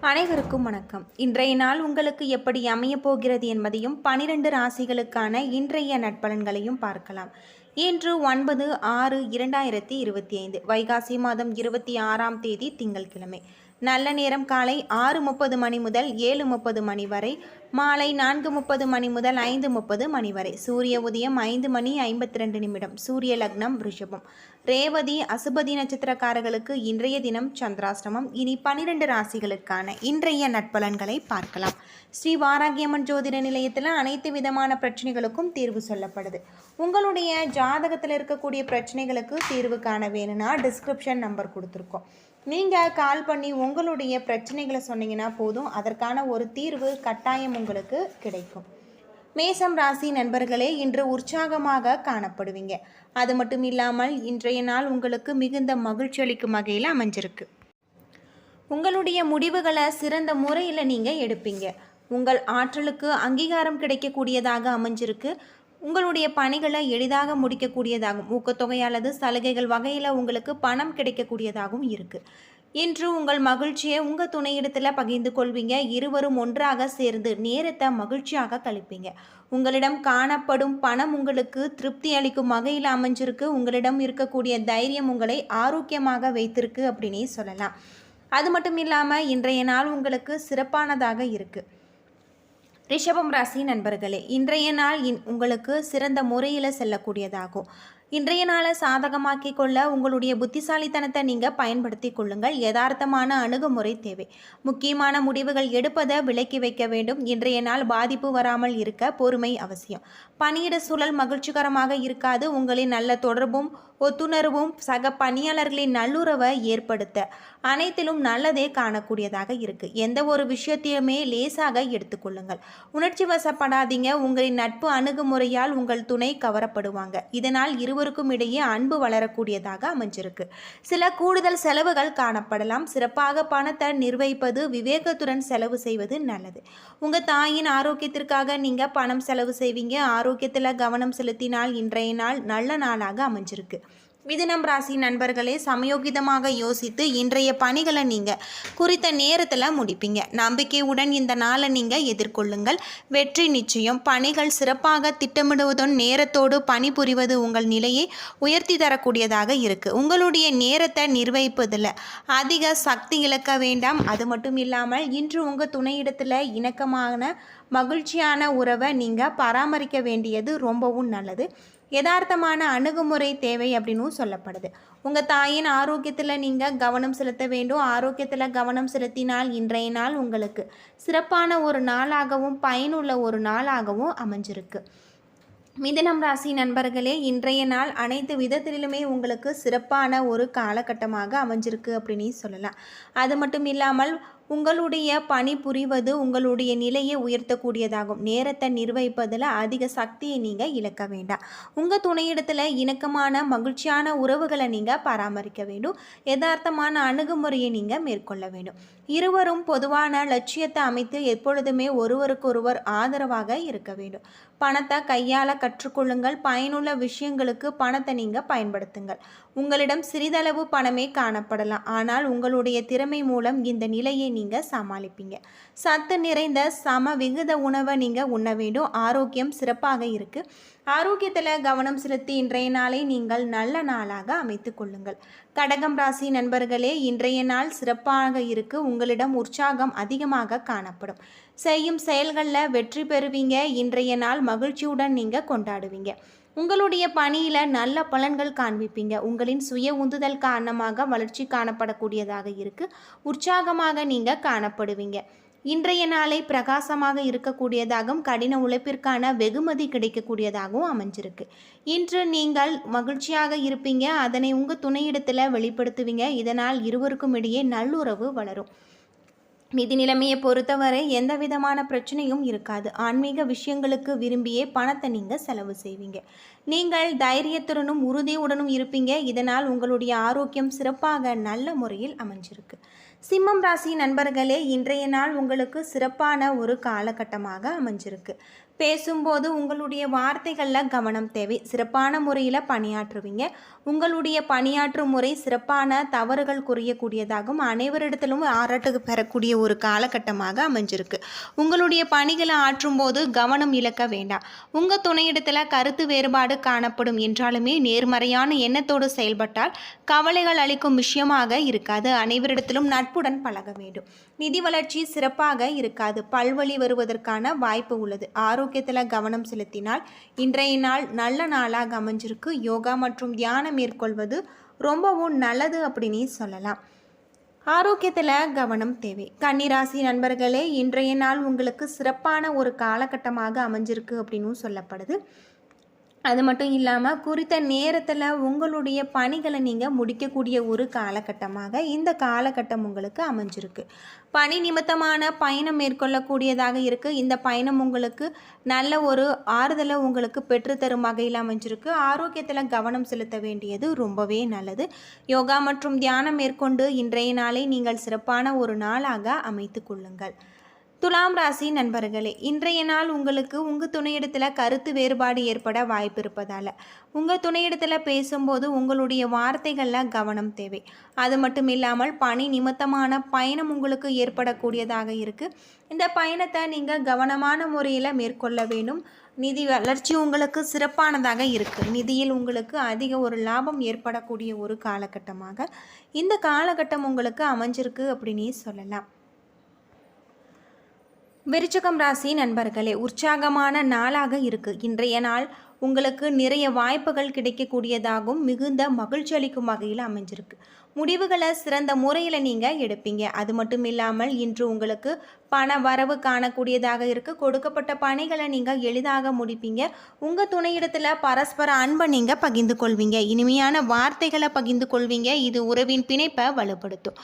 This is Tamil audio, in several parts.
அனைவருக்கும் வணக்கம். இன்றைய நாள் உங்களுக்கு எப்படி அமையப் போகிறது என்பதையும் பனிரெண்டு ராசிகளுக்கான இன்றைய நட்பலன்களையும் பார்க்கலாம். இன்று ஒன்பது ஆறு இரண்டாயிரத்தி இருபத்தி ஐந்து வைகாசி மாதம் இருபத்தி ஆறாம் தேதி திங்கள்கிழமை. நல்ல நேரம் காலை ஆறு முப்பது மணி முதல் ஏழு முப்பது மணி வரை மாலை நான்கு முப்பது மணி முதல் ஐந்து முப்பது மணி வரை. சூரிய உதயம் ஐந்து மணி ஐம்பத்தி ரெண்டு நிமிடம். சூரிய லக்னம் ரிஷபம். ரேவதி அசுபதி நட்சத்திரக்காரர்களுக்கு இன்றைய தினம் சந்திராஷ்டமம். இனி பனிரெண்டு ராசிகளுக்கான இன்றைய நட்பலன்களை பார்க்கலாம். ஸ்ரீ வாராகியம்மன் ஜோதிட நிலையத்தில் அனைத்து விதமான பிரச்சனைகளுக்கும் தீர்வு சொல்லப்படுது. உங்களுடைய ஜாதகத்தில் இருக்கக்கூடிய பிரச்சனைகளுக்கு தீர்வு காண வேணும்னா டிஸ்கிரிப்ஷன் நம்பர் கொடுத்துருக்கோம். நீங்கள் கால் பண்ணி உங்களுடைய பிரச்சனைகளை சொன்னீங்கன்னா போதும். அதற்கான ஒரு தீர்வு கட்டாயம் உங்களுக்கு கிடைக்கும். மேசம் ராசி நண்பர்களே இன்று உற்சாகமாக காணப்படுவீங்க. அது மட்டும் இல்லாமல் இன்றைய நாள் உங்களுக்கு மிகுந்த மகிழ்ச்சி அளிக்கும் வகையில் அமைஞ்சிருக்கு. உங்களுடைய முடிவுகளை சிறந்த முறையில் நீங்கள் எடுப்பீங்க. உங்கள் ஆற்றலுக்கு அங்கீகாரம் கிடைக்கக்கூடியதாக அமைஞ்சிருக்கு. உங்களுடைய பணிகளை எளிதாக முடிக்கக்கூடியதாகும் ஊக்கத்தொகை அல்லது சலுகைகள் வகையில் உங்களுக்கு பணம் கிடைக்கக்கூடியதாகவும் இருக்குது இன்று உங்கள் மகிழ்ச்சியை உங்கள் துணையிடத்தில் பகிர்ந்து கொள்வீங்க. இருவரும் ஒன்றாக சேர்ந்து நேரத்தை மகிழ்ச்சியாக கழிப்பீங்க. உங்களிடம் காணப்படும் பணம் உங்களுக்கு திருப்தி அளிக்கும் வகையில் அமைஞ்சிருக்கு. உங்களிடம் இருக்கக்கூடிய தைரியம் உங்களை ஆரோக்கியமாக வைத்திருக்கு அப்படின்னே சொல்லலாம். அது மட்டும் இல்லாமல் இன்றைய நாள் உங்களுக்கு சிறப்பானதாக இருக்குது ரிஷபம் ராசி நண்பர்களே இன்றைய நாள் இன் உங்களுக்கு சிறந்த முறையில் செல்லக்கூடியதாகும். இன்றைய நாளை சாதகமாக்கி கொள்ள உங்களுடைய புத்திசாலித்தனத்தை நீங்கள் பயன்படுத்தி கொள்ளுங்கள். யதார்த்தமான அணுகுமுறை தேவை. முக்கியமான முடிவுகள் எடுப்பதை விலக்கி வைக்க வேண்டும். இன்றைய நாள் பாதிப்பு வராமல் இருக்க பொறுமை அவசியம். பணியிட சூழல் மகிழ்ச்சிகரமாக இருக்காது. உங்களின் நல்ல தொடர்பும் ஒத்துணர்வும் சக பணியாளர்களின் நல்லுறவை ஏற்படுத்த அனைத்திலும் நல்லதே காணக்கூடியதாக இருக்குது எந்த ஒரு விஷயத்தையுமே லேசாக எடுத்துக்கொள்ளுங்கள் உணர்ச்சி வசப்படாதீங்க. உங்களின் நட்பு அணுகுமுறையால் உங்கள் துணை கவரப்படுவாங்க. இதனால் இரு இருவருக்கும் இடையே அன்பு வளரக்கூடியதாக அமைஞ்சிருக்கு. சில கூடுதல் செலவுகள் காணப்படலாம். சிறப்பாக பணத்தை நிர்வகிப்பது விவேகத்துடன் செலவு செய்வது நல்லது. உங்கள் தாயின் ஆரோக்கியத்திற்காக நீங்கள் பணம் செலவு செய்வீங்க. ஆரோக்கியத்தில் கவனம் செலுத்தினால் இன்றைய நாள் நல்ல நாளாக அமைஞ்சிருக்கு. மிதுனம் ராசி நண்பர்களே சமயோகிதமாக யோசித்து இன்றைய பணிகளை நீங்கள் குறித்த நேரத்தில் முடிப்பீங்க. நம்பிக்கையுடன் இந்த நாளை நீங்கள் எதிர்கொள்ளுங்கள். வெற்றி நிச்சயம். பணிகள் சிறப்பாக திட்டமிடுவதும் நேரத்தோடு பணிபுரிவது உங்கள் நிலையை உயர்த்தி தரக்கூடியதாக இருக்குது உங்களுடைய நேரத்தை நிர்வகிப்பதில் அதிக சக்தி இழக்க வேண்டாம். அது மட்டும் இல்லாமல் இன்று உங்கள் துணையிடத்தில் இணக்கமான மகிழ்ச்சியான உறவை நீங்கள் பராமரிக்க வேண்டியது ரொம்பவும் நல்லது. யதார்த்தமான அணுகுமுறை தேவை அப்படின்னும் சொல்லப்படுது. உங்கள் தாயின் ஆரோக்கியத்தில் நீங்கள் கவனம் செலுத்த வேண்டும். ஆரோக்கியத்தில் கவனம் செலுத்தினால் இன்றைய நாள் உங்களுக்கு சிறப்பான ஒரு நாளாகவும் பயனுள்ள ஒரு நாளாகவும் அமைஞ்சிருக்கு. மிதனம் ராசி நண்பர்களே இன்றைய நாள் அனைத்து விதத்திலுமே உங்களுக்கு சிறப்பான ஒரு காலகட்டமாக அமைஞ்சிருக்கு அப்படின்னு சொல்லலாம். அது மட்டும் இல்லாமல் உங்களுடைய பணி புரிவது உங்களுடைய நிலையை உயர்த்தக்கூடியதாகும். நேரத்தை நிர்வகிப்பதில் அதிக சக்தியை நீங்கள் இழக்க வேண்டாம். உங்கள் துணையிடத்தில் இணக்கமான மகிழ்ச்சியான உறவுகளை நீங்கள் பராமரிக்க வேண்டும். யதார்த்தமான அணுகுமுறையை நீங்கள் மேற்கொள்ள வேண்டும். இருவரும் பொதுவான லட்சியத்தை அமைத்து எப்பொழுதுமே ஒருவருக்கொருவர் ஆதரவாக இருக்க வேண்டும். பணத்தை கையாள கற்றுக்கொள்ளுங்கள். பயனுள்ள விஷயங்களுக்கு பணத்தை நீங்கள் பயன்படுத்துங்கள். உங்களிடம் சிறிதளவு பணமே காணப்படலாம். ஆனால் உங்களுடைய திறமை மூலம் இந்த நிலையை நீங்கள் சமாளிப்பீங்க. சத்து நிறைந்த சம விகித உணவை நீங்கள் உண்ண வேண்டும். ஆரோக்கியம் சிறப்பாக இருக்குது ஆரோக்கியத்தில் கவனம் செலுத்தி இன்றைய நாளை நீங்கள் நல்ல நாளாக அமைத்து கொள்ளுங்கள். கடகம் ராசி நண்பர்களே இன்றைய நாள் சிறப்பாக இருக்கு. உங்களிடம் உற்சாகம் அதிகமாக காணப்படும். செய்யும் செயல்களில் வெற்றி பெறுவீங்க. இன்றைய நாள் மகிழ்ச்சியுடன் நீங்கள் கொண்டாடுவீங்க. உங்களுடைய பணியில் நல்ல பலன்கள் காண்பிப்பீங்க. உங்களின் சுய உந்துதல் காரணமாக வளர்ச்சி காணப்படக்கூடியதாக இருக்குது உற்சாகமாக நீங்கள் காணப்படுவீங்க. இன்றைய நாளை பிரகாசமாக இருக்கக்கூடியதாகவும் கடின உழைப்பிற்கான வெகுமதி கிடைக்கக்கூடியதாகவும் அமைஞ்சிருக்கு. இன்று நீங்கள் மகிழ்ச்சியாக இருப்பீங்க. அதனை உங்கள் துணையிடத்தில் வெளிப்படுத்துவீங்க. இதனால் இருவருக்கும் இடையே நல்லுறவு வளரும். நிதி நிலைமையை பொறுத்தவரை எந்த விதமான பிரச்சனையும் இருக்காது. ஆன்மீக விஷயங்களுக்கு விரும்பியே பணத்தை நீங்கள் செலவு செய்வீங்க. நீங்கள் தைரியத்துடனும் உறுதியுடனும் இருப்பீங்க. இதனால் உங்களுடைய ஆரோக்கியம் சிறப்பாக நல்ல முறையில் அமைஞ்சிருக்கு. சிம்மம் ராசி நண்பர்களே இன்றைய நாள் உங்களுக்கு சிறப்பான ஒரு காலகட்டமாக அமைஞ்சிருக்கு. பேசும்போது உங்களுடைய வார்த்தைகளில் கவனம் தேவை. சிறப்பான முறையில் பணியாற்றுவீங்க. உங்களுடைய பணியாற்றும் முறை சிறப்பான தவறுகள் குறையக்கூடியதாகவும் அனைவரிடத்திலும் ஆராட்டு பெறக்கூடிய ஒரு காலகட்டமாக அமைஞ்சிருக்கு. உங்களுடைய பணிகளை ஆற்றும் போது கவனம் இழக்க வேண்டாம். உங்கள் துணையிடத்தில் கருத்து வேறுபாடு காணப்படும் என்றாலுமே நேர்மறையான எண்ணத்தோடு செயல்பட்டால் கவலைகள் அளிக்கும் விஷயமாக இருக்காது. அனைவரிடத்திலும் நட்புடன் பழக வேண்டும். நிதி வளர்ச்சி சிறப்பாக இருக்காது. பல்வழி வருவதற்கான வாய்ப்பு உள்ளது. ஆரோக்கியத்தில் கவனம் செலுத்தினால் இன்றைய நாள் நல்ல நாளாக அமைஞ்சிருக்கு. யோகா மற்றும் தியானம் மேற்கொள்வது ரொம்பவும் நல்லது அப்படின்னு சொல்லலாம். ஆரோக்கியத்தில் கவனம் தேவை. கன்னிராசி நண்பர்களே இன்றைய நாள் உங்களுக்கு சிறப்பான ஒரு காலகட்டமாக அமைஞ்சிருக்கு அப்படின்னும் சொல்லப்படுது. அது மட்டும் இல்லாமல் குறித்த நேரத்தில் உங்களுடைய பணிகளை நீங்கள் முடிக்கக்கூடிய ஒரு காலகட்டமாக இந்த காலகட்டம் உங்களுக்கு அமைஞ்சிருக்கு. பணி நிமித்தமான பயணம் மேற்கொள்ளக்கூடியதாக இருக்குது இந்த பயணம் உங்களுக்கு நல்ல ஒரு ஆறுதலை உங்களுக்கு பெற்றுத்தரும் வகையில் அமைஞ்சிருக்கு. ஆரோக்கியத்தில் கவனம் செலுத்த வேண்டியது ரொம்பவே நல்லது. யோகா மற்றும் தியானம் மேற்கொண்டு இன்றைய நாளை நீங்கள் சிறப்பான ஒரு நாளாக அமைத்து கொள்ளுங்கள். துலாம் ராசி நண்பர்களே இன்றைய நாள் உங்களுக்கு உங்கள் துணையிடத்தில் கருத்து வேறுபாடு ஏற்பட வாய்ப்பு இருப்பதால். உங்கள் துணையிடத்தில் பேசும்போது உங்களுடைய வார்த்தைகளில் கவனம் தேவை. அது மட்டும் இல்லாமல் பணி நிமித்தமான பயணம் உங்களுக்கு ஏற்படக்கூடியதாக இருக்குது இந்த பயணத்தை நீங்கள் கவனமான முறையில் மேற்கொள்ள வேண்டும். நிதி வளர்ச்சி உங்களுக்கு சிறப்பானதாக இருக்குது நிதியில் உங்களுக்கு அதிக ஒரு லாபம் ஏற்படக்கூடிய ஒரு காலகட்டமாக. இந்த காலகட்டம் உங்களுக்கு அமைஞ்சிருக்கு அப்படின்னே சொல்லலாம். விருச்சகம் ராசி நண்பர்களே உற்சாகமான நாளாக இருக்கு. இன்றைய நாள் உங்களுக்கு நிறைய வாய்ப்புகள் கிடைக்கக்கூடியதாகவும் மிகுந்த மகிழ்ச்சி அளிக்கும் வகையில் அமைஞ்சிருக்கு. முடிவுகளை சிறந்த முறையில் நீங்கள் எடுப்பீங்க. அது மட்டும் இல்லாமல் இன்று உங்களுக்கு பண வரவு காணக்கூடியதாக இருக்குது கொடுக்கப்பட்ட பணிகளை நீங்கள் எளிதாக முடிப்பீங்க. உங்கள் துணையிடத்தில் பரஸ்பர அன்பை நீங்கள் பகிர்ந்து கொள்வீங்க. இனிமையான வார்த்தைகளை பகிர்ந்து கொள்வீங்க. இது உறவின் பிணைப்பை வலுப்படுத்தும்.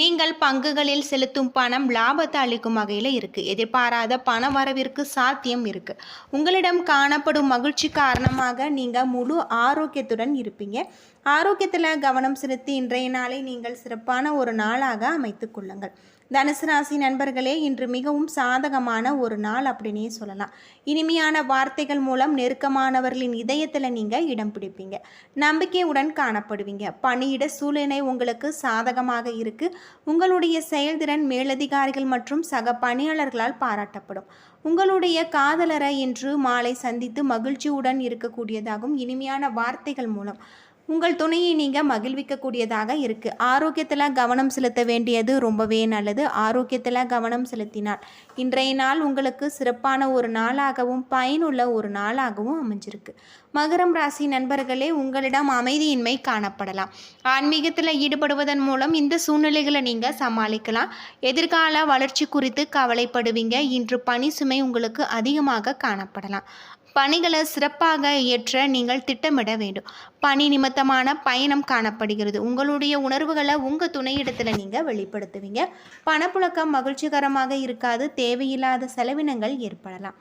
நீங்கள் பங்குகளில் செலுத்தும் பணம் லாபத்தை அளிக்கும் வகையில் இருக்குது எதிர்பாராத பண வரவிற்கு சாத்தியம் இருக்குது உங்களிடம் காணப்படும் மகிழ்ச்சி காரணமாக நீங்கள் முழு ஆரோக்கியத்துடன் இருப்பீங்க. ஆரோக்கியத்தில் கவனம் செலுத்தி இன்றைய நாளை நீங்கள் சிறப்பான ஒரு நாளாக அமைத்து கொள்ளுங்கள். தனுசு ராசி நண்பர்களே இன்று மிகவும் சாதகமான ஒரு நாள் அப்படின்னே சொல்லலாம். இனிமையான வார்த்தைகள் மூலம் நெருக்கமானவர்களின் இதயத்தில் நீங்கள் இடம் பிடிப்பீங்க. நம்பிக்கையுடன் காணப்படுவீங்க. பணியிட சூழ்நிலை உங்களுக்கு சாதகமாக இருக்குது உங்களுடைய செயல்திறன் மேலதிகாரிகள் மற்றும் சக பணியாளர்களால் பாராட்டப்படும். உங்களுடைய காதலரை இன்று மாலை சந்தித்து மகிழ்ச்சியுடன் இருக்கக்கூடியதாகவும் இனிமையான வார்த்தைகள் மூலம். உங்கள் துணையை நீங்கள் மகிழ்விக்கக்கூடியதாக இருக்குது ஆரோக்கியத்தில் கவனம் செலுத்த வேண்டியது ரொம்பவே நல்லது. ஆரோக்கியத்தில் கவனம் செலுத்தினால் இன்றைய நாள் உங்களுக்கு சிறப்பான ஒரு நாளாகவும் பயனுள்ள ஒரு நாளாகவும் அமைஞ்சிருக்கு. மகரம் ராசி நண்பர்களே உங்களிடம் அமைதியின்மை காணப்படலாம். ஆன்மீகத்தில் ஈடுபடுவதன் மூலம் இந்த சூழ்நிலைகளை நீங்கள் சமாளிக்கலாம். எதிர்கால வளர்ச்சி குறித்து கவலைப்படுவீங்க. இன்று பணி சுமை உங்களுக்கு அதிகமாக காணப்படலாம். பணிகளை சிறப்பாக இயற்ற நீங்கள் திட்டமிட வேண்டும். பணி நிமித்தமான பயணம் காணப்படுகிறது. உங்களுடைய உணர்வுகளை உங்கள் துணையிடத்தில் நீங்கள் வெளிப்படுத்துவீங்க. பணப்புழக்கம் மகிழ்ச்சிகரமாக இருக்காது. தேவையில்லாத செலவினங்கள் ஏற்படலாம்.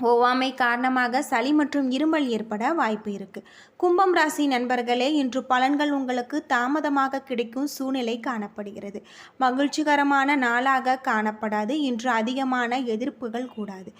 ஒவ்வாமை காரணமாக சளி மற்றும் இருமல் ஏற்பட வாய்ப்பு இருக்குது கும்பம் ராசி நண்பர்களே இன்று பலன்கள் உங்களுக்கு தாமதமாக கிடைக்கும் சூழ்நிலை காணப்படுகிறது. மகிழ்ச்சிகரமான நாளாக காணப்படாது. இன்று அதிகமான எதிர்ப்புகள் கூடாது.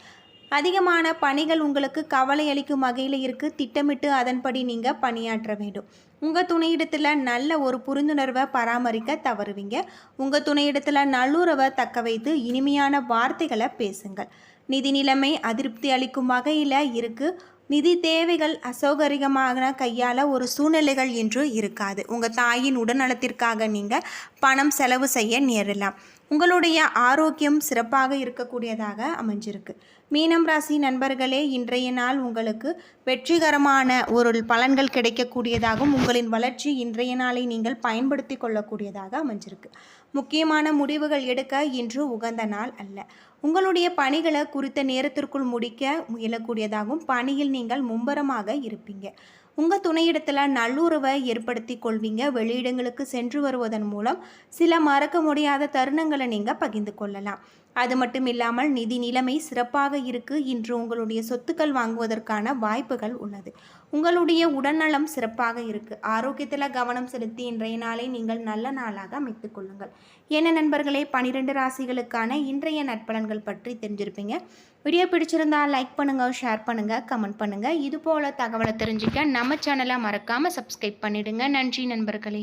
அதிகமான பணிகள் உங்களுக்கு கவலை அளிக்கும் வகையில் இருக்குது திட்டமிட்டு அதன்படி நீங்கள் பணியாற்ற வேண்டும். உங்கள் துணையிடத்தில் நல்ல ஒரு புரிந்துணர்வை பராமரிக்க தவறுவீங்க. உங்கள் துணையிடத்தில் நல்லுறவை தக்க வைத்து இனிமையான வார்த்தைகளை பேசுங்கள். நிதி நிலைமை அதிருப்தி அளிக்கும் வகையில் இருக்குது நிதி தேவைகள் அசௌகரியமான கையால் ஒரு சூழ்நிலைகள் என்று இருக்காது. உங்கள் தாயின் உடல்நலத்திற்காக நீங்கள் பணம் செலவு செய்ய நேரலாம் உங்களுடைய ஆரோக்கியம் சிறப்பாக இருக்கக்கூடியதாக அமைஞ்சிருக்கு. மீனம் ராசி நண்பர்களே இன்றைய நாள் உங்களுக்கு வெற்றிகரமான ஒரு பலன்கள் கிடைக்கக்கூடியதாகவும் உங்களின் வளர்ச்சி இன்றைய நாளை நீங்கள் பயன்படுத்தி கொள்ளக்கூடியதாக அமைஞ்சிருக்கு. முக்கியமான முடிவுகள் எடுக்க இன்று உகந்த நாள் அல்ல. உங்களுடைய பணிகளை குறித்த நேரத்திற்குள் முடிக்க முயலக்கூடியதாகவும் பணியில் நீங்கள் மும்பரமாக இருப்பீங்க. உங்கள் துணையிடத்தில் நல்லுறவை ஏற்படுத்தி கொள்வீங்க. வெளியிடங்களுக்கு சென்று வருவதன் மூலம் சில மறக்க முடியாத தருணங்களை நீங்கள் பகிர்ந்து கொள்ளலாம். அது மட்டும் இல்லாமல் நிதி நிலைமை சிறப்பாக இருக்கு. இன்று உங்களுடைய சொத்துக்கள் வாங்குவதற்கான வாய்ப்புகள் உள்ளது. உங்களுடைய உடல்நலம் சிறப்பாக இருக்குது ஆரோக்கியத்தில் கவனம் செலுத்தி இன்றைய நாளை நீங்கள் நல்ல நாளாக அமைத்துக் கொள்ளுங்கள். என்ன நண்பர்களே பனிரெண்டு ராசிகளுக்கான இன்றைய நட்பலன்கள் பற்றி தெரிஞ்சிருப்பீங்க. வீடியோ பிடிச்சிருந்தால் லைக் பண்ணுங்கள் ஷேர் பண்ணுங்கள் கமெண்ட் பண்ணுங்கள் இது போல் தகவலை தெரிஞ்சுக்க நம்ம சேனலை மறக்காமல் சப்ஸ்கிரைப் பண்ணிடுங்க. நன்றி நண்பர்களே.